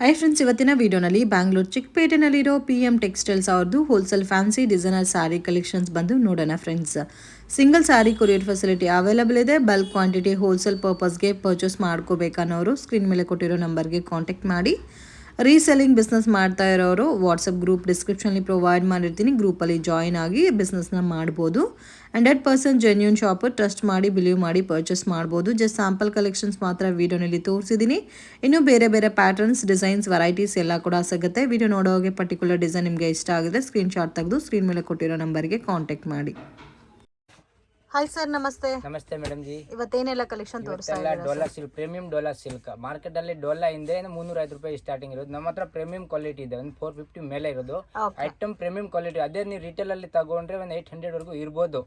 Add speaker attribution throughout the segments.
Speaker 1: High friends ಇವತ್ತಿನ ವಿಡಿಯೋನಲ್ಲಿ ಬ್ಯಾಂಗ್ಳೂರ್ ಚಿಕ್ಕಪೇಟೆನಲ್ಲಿರೋ ಪಿ ಎಂ ಟೆಕ್ಸ್ಟೈಲ್ಸ್ ಅವ್ರದ್ದು wholesale fancy designer sari collections ಬಂದು ನೋಡೋಣ friends single sari courier facility available ಇದೆ. ಬಲ್ಕ್ ಕ್ವಾಂಟಿಟಿ ಹೋಲ್ಸೇಲ್ ಪರ್ಪಸ್ಗೆ ಪರ್ಚೇಸ್ ಮಾಡ್ಕೋಬೇಕನ್ನೋರು ಸ್ಕ್ರೀನ್ ಮೇಲೆ ಕೊಟ್ಟಿರೋ ನಂಬರ್ಗೆ ಕಾಂಟ್ಯಾಕ್ಟ್ ಮಾಡಿ. ರೀಸೆಲ್ಲಿಂಗ್ ಬಿಸ್ನೆಸ್ ಮಾಡ್ತಾ ಇರೋರು ವಾಟ್ಸಪ್ ಗ್ರೂಪ್ ಡಿಸ್ಕ್ರಿಪ್ಷನ್ಲಿ ಪ್ರೊವೈಡ್ ಮಾಡಿರ್ತೀನಿ ಗ್ರೂಪಲ್ಲಿ ಜಾಯಿನ್ ಆಗಿ ಬಿಸ್ನೆಸ್ನ ಮಾಡ್ಬೋದು. Hundred percent genuine shop trust ಮಾಡಿ ಬಿಲೀವ್ ಮಾಡಿ ಪರ್ಚೇಸ್ ಮಾಡ್ಬೋದು. ಜಸ್ಟ್ ಸ್ಯಾಂಪಲ್ ಕಲೆಕ್ಷನ್ಸ್ ಮಾತ್ರ ವೀಡಿಯೋನಲ್ಲಿ ತೋರಿಸಿದ್ದೀನಿ. ಇನ್ನು ಬೇರೆ ಬೇರೆ ಪ್ಯಾಟರ್ನ್ಸ್ ಡಿಸೈನ್ಸ್ ವೆರೈಟೀಸ್ ಎಲ್ಲ ಕೂಡ ಸಿಗುತ್ತೆ. ವಿಡಿಯೋ ನೋಡೋಗೆ ಪರ್ಟಿಕ್ಯುಲರ್ ಡಿಸೈನ್ ನಿಮಗೆ ಇಷ್ಟ ಆಗಿದೆ ಸ್ಕ್ರೀನ್ಶಾಟ್ ತೆಗೆದು ಸ್ಕ್ರೀನ್ ಮೇಲೆ ಕೊಟ್ಟಿರೋ ನಂಬರ್ಗೆ ಕಾಂಟ್ಯಾಕ್ಟ್ ಮಾಡಿ. ಹಾಯ್ ಸರ್ ನಮಸ್ತೆ.
Speaker 2: ನಮಸ್ತೆ ಮೇಡಮ್ ಜಿ
Speaker 1: ಇವತ್ತೇನೆಲ್ಲ ಕಲೆಕ್ಷನ್ ತೋರಿಸ್ತಾ
Speaker 2: dola silk premium dola silk market ಅಲ್ಲಿ ಡೋಲಾ ಹಿಂದೆ ಮುನ್ನೂರ ಐದು ರೂಪಾಯಿ ಸ್ಟಾರ್ಟಿಂಗ್ ಇರೋದು. ನಮ್ಮ ಹತ್ರ ಪ್ರೀಮಿಯಂ ಕ್ವಾಲಿಟಿ ಇದೆ. ಒಂದು ಫೋರ್ ಫಿಫ್ಟಿ ಮೇಲೆ ಇರೋದು. ಐಟಮ್ ಪ್ರೀಮಿಯಂ ಕ್ವಾಲಿಟಿ ಅದೇ ನೀವು ರಿಟೇಲ್ ಅಲ್ಲಿ ತಗೊಂಡ್ರೆ ಒಂದ್ ಏಟ್ ಹಂಡ್ರೆಡ್ ವರೆಗೂ ಇರ್ಬೋದು.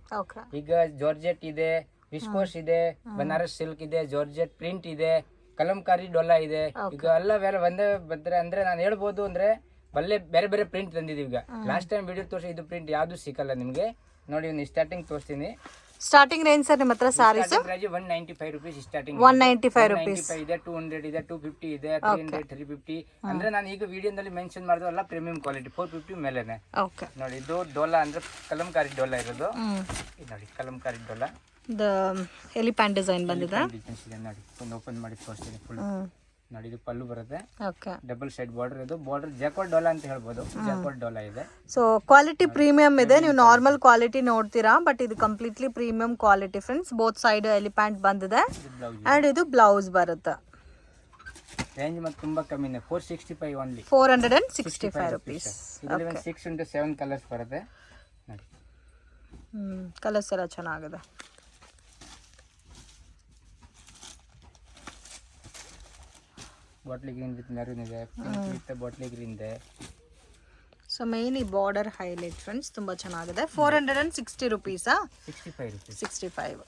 Speaker 2: ಈಗ ಜಾರ್ಜೆಟ್ ಇದೆ ವಿಸ್ಕೋಸ್ ಇದೆ ಬನಾರಸ್ ಸಿಲ್ಕ್ ಇದೆ ಜಾರ್ಜೆಟ್ ಪ್ರಿಂಟ್ ಇದೆ ಕಲಂಕಾರಿ ಡೋಲಾ ಇದೆ. ಈಗ ಎಲ್ಲ ಬೇರೆ ಒಂದೇ ಬಂದ್ರೆ ಅಂದ್ರೆ ನಾನು ಹೇಳ್ಬೋದು ಅಂದ್ರೆ ಬಲ್ಲೆ ಬೇರೆ ಬೇರೆ ಪ್ರಿಂಟ್ ತಂದಿದ್ದೀವಿ ಈಗ. ಲಾಸ್ಟ್ ಟೈಮ್ ವಿಡಿಯೋ ತೋರಿಸಿ ಇದು ಪ್ರಿಂಟ್ ಯಾವ್ದು ಸಿಕ್ಕಲ್ಲ ನಿಮ್ಗೆ. ನೋಡಿ ಸ್ಟಾರ್ಟಿಂಗ್ ತೋರಿಸ್ತೀನಿ.
Speaker 1: ಸ್ಟಾರ್ಟಿಂಗ್ ರೇಂಜ್ ಸರ್ ನಿಮ್ಮ ಹತ್ರ saris
Speaker 2: one ninety five rupees starting
Speaker 1: one ninety five rupees
Speaker 2: ಇದೆ ಟೂ ಹಂಡ್ರೆಡ್ ಇದೆ ಟೂ ಫಿಫ್ಟಿ ಇದೆ ತ್ರೀ ಹಂಡ್ರೆಡ್ ತ್ರೀ ಫಿಫ್ಟಿ ಅಂದ್ರೆ ನಾನು ಈಗ ವಿಡಿಯೋದಲ್ಲಿ ಮೆನ್ಷನ್ ಮಾಡಿದ್ವಲ್ಲ ಪ್ರೀಮಿಯಂ ಕ್ವಾಲಿಟಿ ಫೋರ್ ಫಿಫ್ಟಿ ಮೇಲೆನೆ.
Speaker 1: ಓಕೆ
Speaker 2: ನೋಡಿ ಇದು ಡೋಲಾ ಅಂದ್ರೆ ಕಲಂಕಾರಿ ಡೋಲಾ ಇರೋದು. ನೋಡಿ kalamkari dola.
Speaker 1: The elephant design ಬಂದಿದೆ?
Speaker 2: ನೋಡಿ. ಒಂದು ಓಪನ್ ಮಾಡಿ ತೋರಿಸ್ತೀನಿ ಫುಲ್ ನೋಡಿ ಇದು ಪಲ್ಲು ಬರುತ್ತೆ.
Speaker 1: ಓಕೆ.
Speaker 2: ಡಬಲ್ ಸೈಡ್ ಬಾರ್ಡರ್ ಇದು. ಬಾರ್ಡರ್ ಜಾಕೋಟ್ ಡೋಲಾ ಅಂತ ಹೇಳ್ಬೋದು. ಜಾಕೋಟ್ ಡೋಲಾ ಇದೆ.
Speaker 1: ಸೊ ಕ್ವಾಲಿಟಿ ಪ್ರೀಮಿಯಂ ಇದೆ. ನೀವು ನಾರ್ಮಲ್ ಕ್ವಾಲಿಟಿ ನೋಡ್ತೀರಾ ಬಟ್ ಇದು completely premium quality friends both side elephant ಬಂದಿದೆ.
Speaker 2: ಇದು
Speaker 1: ಅಂಡ್ ಇದು ಬ್ಲೌಸ್ ಬರುತ್ತೆ.
Speaker 2: ರೇಂಜ್ ಮತ್ತೆ ತುಂಬಾ ಕಮ್ಮಿನೇ four sixty five only
Speaker 1: four hundred and sixty five rupees
Speaker 2: six into seven colours ಬರುತ್ತೆ.
Speaker 1: ಕಲರ್ಸ್ ಎಲ್ಲ ಚೆನ್ನಾಗಿದೆ.
Speaker 2: ಬಾಟ್ಲಿ ಗ್ರೀನ್ ವಿತ್ ಮೆರೂನ್ ಇದೆ ವಿತ್ ಬಾಟ್ಲಿ ಗ್ರೀನ್ ಇದೆ
Speaker 1: ಸೊ ಮೇನ್ ಈ ಬಾರ್ಡರ್ ಹೈಲೈಟ್ ಫ್ರೆಂಡ್ಸ್ ತುಂಬಾ ಚೆನ್ನಾಗಿದೆ. Four hundred and sixty ರುಪೀಸಾ
Speaker 2: sixty five rupees
Speaker 1: sixty five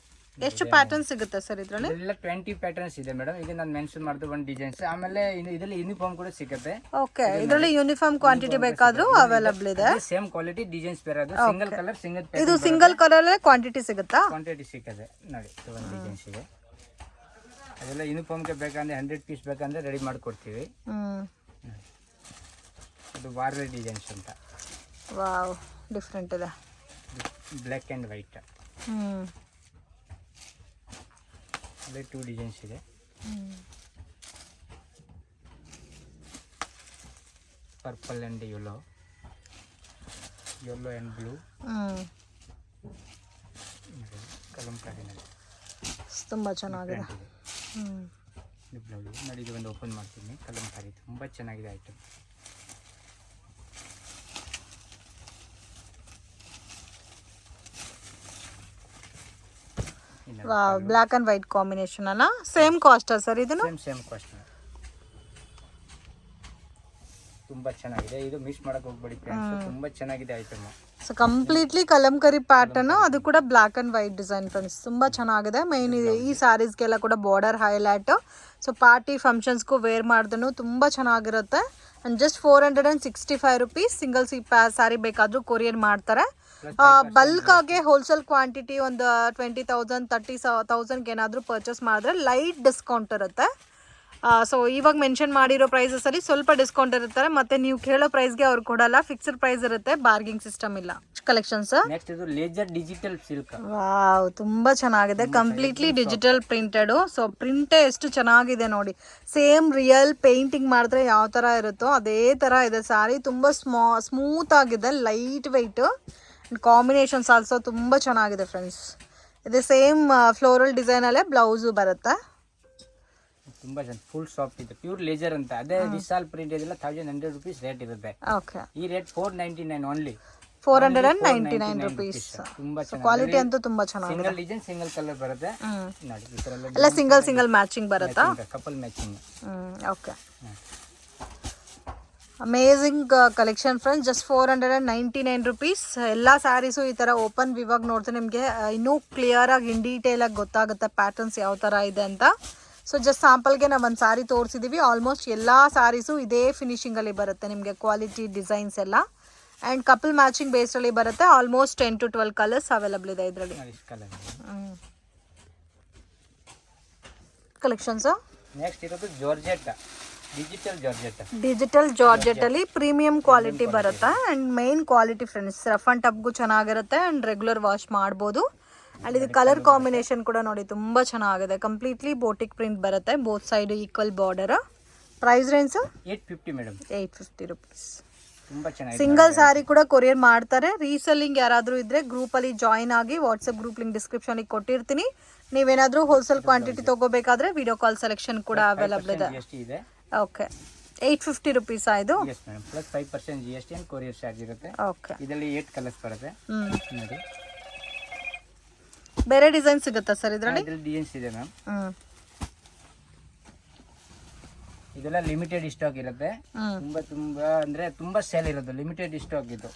Speaker 1: ಎಷ್ಟು pattern ಸಿಗುತ್ತೆ ಸರ್ ಇದರಲ್ಲಿ?
Speaker 2: ಎಲ್ಲ ಟ್ವೆಂಟಿ ಪ್ಯಾಟರ್ನ್ಸ್ ಇದೆ ಮೇಡಮ್. ಈಗ ನಾನು ಮೆನ್ಷನ್ ಮಾಡಿದ ಒಂದು ಡಿಸೈನ್ಸ್ ಆಮೇಲೆ ಇದರಲ್ಲಿ ಯೂನಿಫಾರ್ಮ್ ಕೂಡ ಸಿಗುತ್ತೆ.
Speaker 1: ಓಕೆ ಇದರಲ್ಲಿ ಯೂನಿಫಾರ್ಮ್ ಕ್ವಾಂಟಿಟಿ ಬೇಕಾದ್ರೂ ಅವೈಲಬಲ್ ಇದೆ.
Speaker 2: ಸೇಮ್ ಕ್ವಾಲಿಟಿ ಡಿಸೈನ್ಸ್ ಬೇರೆ. ಅದು ಸಿಂಗಲ್ ಕಲರ್ ಸಿಂಗಲ್
Speaker 1: ಇದು ಸಿಂಗಲ್ ಕಲರ್ ಕ್ವಾಂಟಿಟಿ ಸಿಗುತ್ತಾ?
Speaker 2: ಕ್ವಾಂಟಿಟಿ ಸಿಗುತ್ತೆ ನೋಡಿ ಇದು ಒಂದು ಡಿಸೈನ್ಸ್ ಇದೆ. ಅದೆಲ್ಲ ಯೂನಿಫಾರ್ಮ್ಗೆ ಬೇಕಂದ್ರೆ ಹಂಡ್ರೆಡ್ ಪೀಸ್ ಬೇಕಂದ್ರೆ ರೆಡಿ ಮಾಡಿಕೊಡ್ತೀವಿ. ಅದು ವಾರ್ಲೆ ಡಿಸೈನ್ಸ್ ಅಂತ.
Speaker 1: ವಾವ್ ಡಿಫ್ರೆಂಟ್ ಇದೆ.
Speaker 2: ಬ್ಲ್ಯಾಕ್ ಆ್ಯಂಡ್ ವೈಟ್ ಅದೇ ಟೂ ಡಿಸೈನ್ಸ್ ಇದೆ. Purple and yellow yellow and blue ಕಲಂಕಾರಿನಲ್ಲಿ
Speaker 1: ತುಂಬ ಚೆನ್ನಾಗಿದೆ.
Speaker 2: ಇದೆ ಬ್ಲೌಸ್ ನೋಡಿ ಇದು ಒಂದು ಓಪನ್ ಮಾಡ್ತೀನಿ ಕಲಂಕಾರಿ ತುಂಬ ಚೆನ್ನಾಗಿದೆ item
Speaker 1: block black and white combination ಅಲ್ಲ? ಸೇಮ್ ಕಾಸ್ಟ್ ಸರ್ ಇದನ್ನು?
Speaker 2: ಸೇಮ್ ಸೇಮ್ ಕಾಸ್ಟ್ ತುಂಬ ಚೆನ್ನಾಗಿದೆ. ಇದು ಮಿಸ್ ಮಾಡಕ್ ಹೋಗ್ಬೇಡಿ ಫ್ರೆಂಡ್ಸ್ ತುಂಬ ಚೆನ್ನಾಗಿದೆ item
Speaker 1: so completely kalamkari pattern ಅದು ಕೂಡ black and white design friends ತುಂಬ ಚೆನ್ನಾಗಿದೆ ಮೈನ್ ಈ ಸ್ಯಾರೀಸ್ಗೆಲ್ಲ ಕೂಡ ಬಾರ್ಡರ್ ಹೈಲೈಟ್ ಸೊ ಪಾರ್ಟಿ ಫಂಕ್ಷನ್ಸ್ಗೂ ವೇರ್ ಮಾಡಿದ್ರು ತುಂಬ ಚೆನ್ನಾಗಿರುತ್ತೆ and just four hundred and sixty five rupees single C ಪ್ಯಾ ಸ್ಯಾರಿ ಬೇಕಾದರೂ ಕೊರಿಯರ್ ಮಾಡ್ತಾರೆ ಬಲ್ಕ್ ಆಗಿ ಹೋಲ್ಸೇಲ್ ಕ್ವಾಂಟಿಟಿ ಒಂದು ಟ್ವೆಂಟಿ ತೌಸಂಡ್ ತರ್ಟಿ ತೌಸಂಡ್ಗೆ ಏನಾದರೂ ಪರ್ಚೇಸ್ ಮಾಡಿದ್ರೆ ಲೈಟ್ ಡಿಸ್ಕೌಂಟ್ ಇರುತ್ತೆ ಸೊ ಇವಾಗ ಮೆನ್ಷನ್ ಮಾಡಿರೋ ಪ್ರೈಸಸ್ ಅಲ್ಲಿ ಸ್ವಲ್ಪ ಡಿಸ್ಕೌಂಟ್ ಇರುತ್ತಾರೆ ಮತ್ತೆ ನೀವು ಕೇಳೋ ಪ್ರೈಸ್ಗೆ ಅವ್ರು ಕೊಡಲ್ಲ ಫಿಕ್ಸ್ಡ್ ಪ್ರೈಸ್ ಇರುತ್ತೆ ಬಾರ್ಗಿಂಗ್ ಸಿಸ್ಟಮ್ ಇಲ್ಲ. ಕಲೆಕ್ಷನ್ಸ್
Speaker 2: ನೆಕ್ಸ್ಟ್ ಇದು ಡಿಜಿಟಲ್ ಸಿಲ್ಕ್
Speaker 1: ವಾವ್ ತುಂಬಾ ಚೆನ್ನಾಗಿದೆ. Completely digital printed so print ಎಷ್ಟು ಚೆನ್ನಾಗಿದೆ ನೋಡಿ. ಸೇಮ್ ರಿಯಲ್ ಪೇಂಟಿಂಗ್ ಮಾಡಿದ್ರೆ ಯಾವ ತರ ಇರುತ್ತೋ ಅದೇ ತರ ಇದೆ ಸಾರಿ ತುಂಬಾ ಸ್ಮಾ ಸ್ಮೂತ್ ಆಗಿದೆ ಲೈಟ್ ವೆಯ್ಟ್ ಕಾಂಬಿನೇಷನ್ಸ್ ಆಲ್ಸೋ ತುಂಬಾ ಚೆನ್ನಾಗಿದೆ ಫ್ರೆಂಡ್ಸ್ ಇದೆ ಸೇಮ್ ಫ್ಲೋರಲ್ ಡಿಸೈನ್ ಅಲ್ಲೇ ಬ್ಲೌಸು ಬರುತ್ತೆ.
Speaker 2: ತುಂಬಾ ಚೆನ್ನಾಗಿ ಫುಲ್ ಸಾಫ್ಟ್ ಇದೆ ಪ್ಯೂರ್ ಲೇಜರ್ ಅಂತ. ಅದೇ ವಿಶಾಲ್ ಪ್ರಿಂಟ್ ಇದೆಲ್ಲ ತೌಸಂಡ್ ಹಂಡ್ರೆಡ್ ರುಪೀಸ್ ರೇಟ್ ಇರುತ್ತೆ.
Speaker 1: ಓಕೆ
Speaker 2: ಈ rate four ninety nine only
Speaker 1: four hundred and ninety nine rupees
Speaker 2: ತುಂಬಾ
Speaker 1: ಕ್ವಾಲಿಟಿ ಅಂತೂ ತುಂಬಾ ಚೆನ್ನಾಗಿದೆ.
Speaker 2: ಸಿಂಗಲ್ ಡಿಸೈನ್ ಸಿಂಗಲ್ ಕಲರ್ ಬರುತ್ತೆ. ನೋಡಿ ಈ ತರ
Speaker 1: ಎಲ್ಲ ಸಿಂಗಲ್ ಸಿಂಗಲ್ ಮ್ಯಾಚಿಂಗ್ ಬರುತ್ತಾ?
Speaker 2: Couple matching
Speaker 1: okay amazing collection friends just four hundred and ninety nine rupees ಎಲ್ಲ ಸ್ಯಾರೀಸು ಈ ಥರ ಓಪನ್ ವಿವಾಗ ನೋಡ್ತೀನಿ. ನಿಮಗೆ ಇನ್ನೂ ಕ್ಲಿಯರಾಗಿ ಇನ್ ಡೀಟೇಲಾಗಿ ಗೊತ್ತಾಗುತ್ತೆ ಪ್ಯಾಟರ್ನ್ಸ್ ಯಾವ ಥರ ಇದೆ ಅಂತ. ಸೊ ಜಸ್ಟ್ ಸ್ಯಾಂಪಲ್ಗೆ ನಾವು ಒಂದು ಸಾರಿ ತೋರಿಸಿದ್ದೀವಿ ಆಲ್ಮೋಸ್ಟ್ ಎಲ್ಲ ಸಾರೀಸು ಇದೇ ಫಿನಿಶಿಂಗಲ್ಲಿ ಬರುತ್ತೆ ನಿಮಗೆ ಕ್ವಾಲಿಟಿ ಡಿಸೈನ್ಸ್ ಎಲ್ಲ. ಆ್ಯಂಡ್ ಕಪಲ್ ಮ್ಯಾಚಿಂಗ್ ಬೇಸ್ಡಲ್ಲಿ ಬರುತ್ತೆ. Almost ten to twelve colours available ಇದೆ ಇದರಲ್ಲಿ.
Speaker 2: ಕಲೆಕ್ಷನ್ಸ್ ಕಲರ್
Speaker 1: ಕಲೆಕ್ಷನ್ಸು
Speaker 2: ನೆಕ್ಸ್ಟ್ ಇರೋದು georgette digital georgette
Speaker 1: digital georgette ಅಲ್ಲಿ ಪ್ರೀಮಿಯಂ ಕ್ವಾಲಿಟಿ ಬರುತ್ತೆ? And main quality friends rough and ಟಪ್ಗೂ ಚೆನ್ನಾಗಿರುತ್ತೆ. ಅಂಡ್ ರೆಗ್ಯುಲರ್ ವಾಶ್ ಮಾಡ್ಬೋದು. ಅಂಡ್ ಇದು ಕಲರ್ ಕಾಂಬಿನೇಷನ್ ಕೂಡ ನೋಡಿ ತುಂಬಾ ಚೆನ್ನಾಗಿದೆ. ಕಂಪ್ಲೀಟ್ಲಿ ಬೋಟಿಕ್ ಪ್ರಿಂಟ್ ಬರುತ್ತೆ. Both side equal border price range
Speaker 2: eight fifty madam
Speaker 1: eight fifty rupees single sari ಕೂಡ ಕೊರಿಯರ್ ಮಾಡ್ತಾರೆ. ರೀಸೆಲ್ಲಿಂಗ್ ಯಾರಾದರೂ ಇದ್ರೆ ಗ್ರೂಪ್ ಅಲ್ಲಿ ಜಾಯಿನ್ ಆಗಿ ವಾಟ್ಸ್ಆಪ್ ಗ್ರೂಪ್ ಲಿಂಕ್ ಡಿಸ್ಕ್ರಿಪ್ಷನ್ ಕೊಟ್ಟಿರ್ತೀನಿ. ನೀವೇನಾದ್ರೂ ಹೋಲ್ಸೇಲ್ ಕ್ವಾಂಟಿಟಿ ತಗೋಬೇಕಾದ್ರೆ ವಿಡಿಯೋ ಕಾಲ್ ಸೆಲೆಕ್ಷನ್ ಕೂಡ ಅವೈಲಬಲ್ ಇದೆ. ಓಕೆ ಏಯ್ಟ್ ಫಿಫ್ಟಿ ರುಪೀಸ್ ಇದು?
Speaker 2: Yes madam plus five percent G S T courier charge ಇರುತ್ತೆ.
Speaker 1: ಓಕೆ
Speaker 2: ಇದರಲ್ಲಿ ಏಟ್ ಕಲರ್ಸ್ ಬರುತ್ತೆ. ನೋಡಿ.
Speaker 1: ಬೇರೆ ಡಿಸೈನ್ ಸಿಗುತ್ತಾ ಸರ್ ಇದರಲ್ಲಿ?
Speaker 2: ಇದರಲ್ಲಿ ಡಿಸೈನ್ಸ್ ಇದೆ ಮ್ಯಾಮ್
Speaker 1: ಹ್ಮ್.
Speaker 2: ಇದೆಲ್ಲ ಲಿಮಿಟೆಡ್ ಸ್ಟಾಕ್ ಇರುತ್ತೆ.
Speaker 1: ಹ್ಮ್.
Speaker 2: ತುಂಬಾ ತುಂಬಾ ಅಂದ್ರೆ ತುಂಬಾ ಸೇಲ್ ಇರೋದು ಲಿಮಿಟೆಡ್ ಸ್ಟಾಕ್ ಇದು.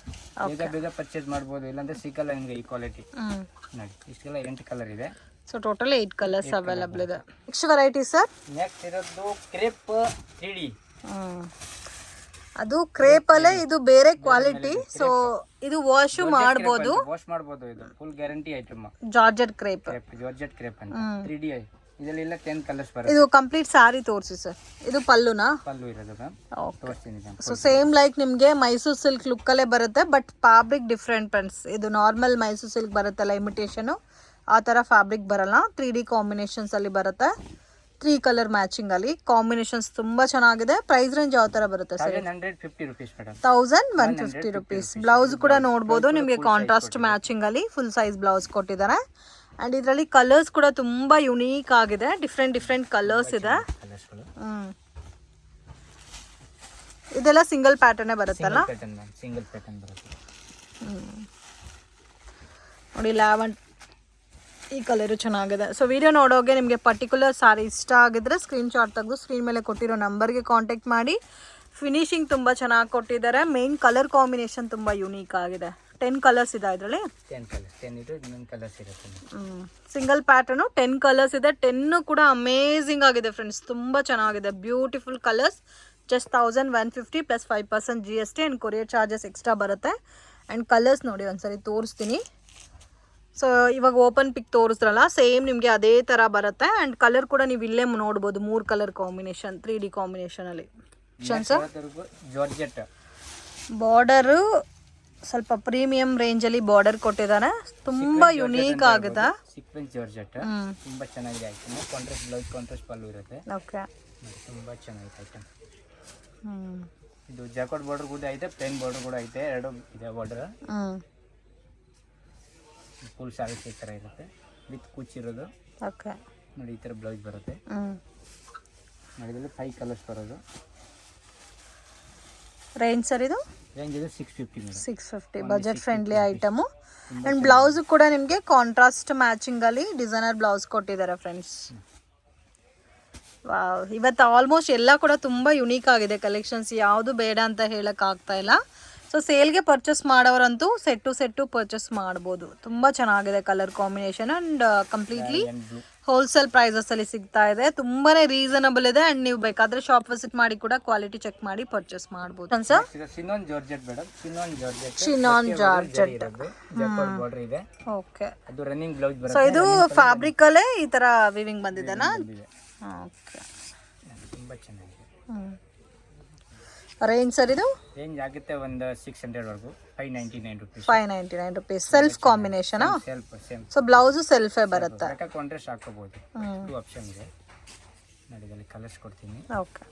Speaker 2: ಬೇಗ ಬೇಗ ಪರ್ಚೇಸ್ ಮಾಡ್ಬೋದು ಇಲ್ಲಾಂದ್ರೆ ಸಿಕ್ಕಲ್ಲ ನಿಮಗೆ ಈ ಕ್ವಾಲಿಟಿ
Speaker 1: ಹ್ಮ್.
Speaker 2: ನೋಡಿ ಇಷ್ಟೆಲ್ಲ ಎಂಟು ಕಲರ್ ಇದೆ.
Speaker 1: So total eight colours available ಇದೆ. ನೆಕ್ಸ್ಟ್ ವೆರೈಟಿ ಸರ್
Speaker 2: ನೆಕ್ಸ್ಟ್ ಇರೋದು ಕ್ರೇಪ್ ತ್ರೀ ಡಿ
Speaker 1: ಅದು ಕ್ರೇಪ್ ಅಲ್ಲೇ ಇದು ಬೇರೆ ಕ್ವಾಲಿಟಿ ಸೊ ಇದು ವಾಶ್ ಮಾಡಬಹುದು
Speaker 2: ವಾಶ್ ಮಾಡಬಹುದು ಇದು. Full guarantee item
Speaker 1: georgette crepe
Speaker 2: crepe georgette crepe ಅಂತ. 3D ಇದರಲ್ಲಿ ಎಲ್ಲ 10 ಕಲರ್ಸ್ ಬರುತ್ತೆ.
Speaker 1: ಇದು ಕಂಪ್ಲೀಟ್ ಸಾರಿ ತೋರಿಸಿ ಸರ್ ಇದು ಪಲ್ಲುನಾ?
Speaker 2: ಪಲ್ಲು ಇರೋದು ಮ್ಯಾಮ್
Speaker 1: ಓಕೆ
Speaker 2: ತೋರಿಸ್ತೀನಿ ಸರ್
Speaker 1: ಸೊ ಸೇಮ್ ಲೈಕ್ ನಿಮಗೆ ಮೈಸೂರು ಸಿಲ್ಕ್ ಲುಕ್ ಅಲ್ಲೇ ಬರುತ್ತೆ ಬಟ್ ಫ್ಯಾಬ್ರಿಕ್ ಡಿಫ್ರೆಂಟ್ ಫ್ರೆಂಡ್ಸ್ ಇದು ನಾರ್ಮಲ್ ಮೈಸೂರು ಸಿಲ್ಕ್ ಬರುತ್ತಲ್ಲ ಇಮಿಟೇಷನ್ ಆ ತರ ಫ್ಯಾಬ್ರಿಕ್ ಬರಲ್ಲ. ತ್ರೀ ಡಿ ಕಾಂಬಿನೇಷನ್ಸ್ ಅಲ್ಲಿ ಬರುತ್ತೆ. ತ್ರೀ ಕಲರ್ ಮ್ಯಾಚಿಂಗ್ ಅಲ್ಲಿ ಕಾಂಬಿನೇಷನ್ಸ್ ತುಂಬಾ ಚೆನ್ನಾಗಿದೆ. ಪ್ರೈಸ್ ರೇಂಜ್ ಯಾವ ತರ ಬರುತ್ತೆ sir?
Speaker 2: Thousand
Speaker 1: one fifty rupees blouse ಕೂಡ ನೋಡಬಹುದು ನಿಮಗೆ ಕಾಂಟ್ರಾಸ್ಟ್ ಮ್ಯಾಚಿಂಗ್ ಅಲ್ಲಿ ಫುಲ್ ಸೈಜ್ ಬ್ಲೌಸ್ ಕೊಟ್ಟಿದ್ದಾರೆ. ಅಂಡ್ ಇದರಲ್ಲಿ ಕಲರ್ಸ್ ಕೂಡ ತುಂಬಾ ಯುನೀಕ್ ಆಗಿದೆ. ಡಿಫ್ರೆಂಟ್ ಡಿಫ್ರೆಂಟ್ ಕಲರ್ಸ್ ಇದೆ. ಹ್ಮ್. ಇದೆಲ್ಲ ಸಿಂಗಲ್ ಪ್ಯಾಟರ್ನೇ ಬರುತ್ತಲ್ಲ?
Speaker 2: ಸಿಂಗಲ್ ಪ್ಯಾಟರ್ನ್ ಬರುತ್ತೆ.
Speaker 1: ನೋಡಿ ಲ್ಯಾವನ್ ಈ ಕಲರು ಚೆನ್ನಾಗಿದೆ. ಸೊ ವಿಡಿಯೋ ನೋಡೋಗೆ ನಿಮಗೆ ಪರ್ಟಿಕ್ಯುಲರ್ ಸಾರಿ ಇಷ್ಟ ಆಗಿದ್ರೆ ಸ್ಕ್ರೀನ್ ಶಾಟ್ ತೆಗೆದು ಸ್ಕ್ರೀನ್ ಮೇಲೆ ಕೊಟ್ಟಿರೋ ನಂಬರ್ಗೆ ಕಾಂಟ್ಯಾಕ್ಟ್ ಮಾಡಿ. ಫಿನಿಶಿಂಗ್ ತುಂಬ ಚೆನ್ನಾಗಿ ಕೊಟ್ಟಿದ್ದಾರೆ. ಮೇನ್ ಕಲರ್ ಕಾಂಬಿನೇಷನ್ ತುಂಬ ಯುನೀಕ್ ಆಗಿದೆ. ಟೆನ್ ಕಲರ್ಸ್ ಇದೆ ಇದರಲ್ಲಿ
Speaker 2: ಟೆನ್ ಕಲರ್ಸ್ ಟೆನ್ ಇದು ಇನ್ನೊಂದು ಕಲರ್ಸ್ ಇರುತ್ತೆ.
Speaker 1: ಸಿಂಗಲ್ ಪ್ಯಾಟರ್ನು ಟೆನ್ ಕಲರ್ಸ್ ಇದೆ. ಟೆನ್ನು ಕೂಡ ಅಮೇಝಿಂಗ್ ಆಗಿದೆ ಫ್ರೆಂಡ್ಸ್ ತುಂಬ ಚೆನ್ನಾಗಿದೆ. Beautiful colours just thousand one fifty plus five percent G S T and courier charges extra ಬರುತ್ತೆ. ಆ್ಯಂಡ್ ಕಲರ್ಸ್ ನೋಡಿ ಒಂದ್ಸರಿ ತೋರಿಸ್ತೀನಿ. ಸೊ ಇವಾಗ ಓಪನ್ ಪಿಕ್ ತೋರಿಸ್ರಲ್ಲ ಸೇಮ್ ನಿಮಗೆ ಅದೇ ಥರ ಬರುತ್ತೆ. ಆ್ಯಂಡ್ ಕಲರ್ ಕೂಡ ನೀವು ಇಲ್ಲೇ ನೋಡ್ಬೋದು ಮೂರು ಕಲರ್ ಕಾಂಬಿನೇಷನ್ ತ್ರೀ ಡಿ ಕಾಂಬಿನೇಷನಲ್ಲಿ ಸರ್
Speaker 2: ಜಾರ್ಜೆಟ್
Speaker 1: ಬಾರ್ಡರು ಸ್ವಲ್ಪ ಪ್ರೀಮಿಯಂ ರೇಂಜಲ್ಲಿ ಬಾರ್ಡರ್ ಕೊಟ್ಟಿದ್ದಾರೆ. ತುಂಬ ಯುನೀಕ್ ಆಗಿದೆ
Speaker 2: ಸೀಕ್ವೆನ್ಸ್ ಜಾರ್ಜೆಟ್ ತುಂಬಾ ಚೆನ್ನಾಗಿದೆ item contrast blouse contrast pallu ಇರುತ್ತೆ.
Speaker 1: ಓಕೆ
Speaker 2: ತುಂಬಾ ಚೆನ್ನಾಗಿದೆ ಐಟಮ್ ಇದು ಜಾಕೆಟ್ ಬಾರ್ಡರ್ ಕೂಡ ಐತೆ ಪ್ಲೇನ್ ಬಾರ್ಡರ್ ಕೂಡ ಐತೆ ಎರಡು ಇದೆ ಬಾರ್ಡರ್
Speaker 1: ಹ್ಮ್.
Speaker 2: ಫುಲ್ ಸಾರೀಸ್ ಈ ಥರ ಇರುತ್ತೆ. ವಿತ್ ಕುಚ್ಚಿರೋದು
Speaker 1: ಓಕೆ.
Speaker 2: ನೋಡಿ ಈ ಥರ ಬ್ಲೌಸ್ ಬರುತ್ತೆ.
Speaker 1: ಹ್ಮ್.
Speaker 2: ನೋಡಿ ಇದರಲ್ಲಿ ಫೈವ್ ಕಲರ್ಸ್ ಬರೋದು.
Speaker 1: ರೇಂಜ್ ಸರ್ ಇದು?
Speaker 2: ರೇಂಜ್ ಇದು six fifty
Speaker 1: six fifty budget friendly item and blouse ಕೂಡ ನಿಮಗೆ ಕಾಂಟ್ರಾಸ್ಟ್ ಮ್ಯಾಚಿಂಗಲ್ಲಿ ಡಿಸೈನರ್ ಬ್ಲೌಸ್ ಕೊಟ್ಟಿದ್ದಾರೆ ಫ್ರೆಂಡ್ಸ್ ವಾವ್ ಇವತ್ತು ಆಲ್ಮೋಸ್ಟ್ ಎಲ್ಲ ಕೂಡ ತುಂಬ ಯುನೀಕ್ ಆಗಿದೆ. ಕಲೆಕ್ಷನ್ಸ್ ಯಾವುದು ಬೇಡ ಅಂತ ಹೇಳಕ್ ಆಗ್ತಾ ಇಲ್ಲ. ಸೊ ಸೇಲ್ಗೆ ಪರ್ಚೇಸ್ ಮಾಡೋರಂತೂ ಸೆಟ್ಟು ಸೆಟ್ಟು ಪರ್ಚೇಸ್ ಮಾಡ್ಬೋದು. ತುಂಬ ಚೆನ್ನಾಗಿದೆ colour combination and completely
Speaker 2: and
Speaker 1: wholesale prices ಅಲ್ಲಿ ಸಿಗ್ತಾ ಇದೆ. ತುಂಬಾನೇ ರೀಸನಬಲ್ ಇದೆ ಅಂಡ್ ನೀವು ಬೇಕಾದ್ರೆ ಶಾಪ್ ವಿಸಿಟ್ ಮಾಡಿ ಕೂಡ ಕ್ವಾಲಿಟಿ ಚೆಕ್ ಮಾಡಿ ಪರ್ಚೇಸ್ ಮಾಡಬಹುದು ಸರ್
Speaker 2: ಜಾರ್ಜೆಟ್
Speaker 1: ಓಕೆ ಸೊ ಇದು. ಫ್ಯಾಬ್ರಿಕಲ್ಲೇ ಈ ತರ ವಿವಿಂಗ್ ಬಂದಿದೆನಾ? ಓಕೆ
Speaker 2: ತುಂಬಾ ಚೆನ್ನಾಗಿದೆ.
Speaker 1: ರೇಂಜ್ ಸರ್ ಇದು?
Speaker 2: ರೇಂಜ್ ಆಗುತ್ತೆ ಒಂದು ಸಿಕ್ಸ್ ಹಂಡ್ರೆಡ್ ವರ್ಗು. Five ninety nine rupees
Speaker 1: five ninety nine rupees self combination
Speaker 2: self same
Speaker 1: so blouse ಸೆಲ್ಫೇ ಬರುತ್ತೆ?
Speaker 2: ಹಾಕೋಬಹುದು
Speaker 1: ಹ್ಮ್.
Speaker 2: ಟೂ ಆಪ್ಷನ್ ಇದೆ. ಕಲರ್ಸ್ ಕೊಡ್ತೀನಿ.
Speaker 1: ಓಕೆ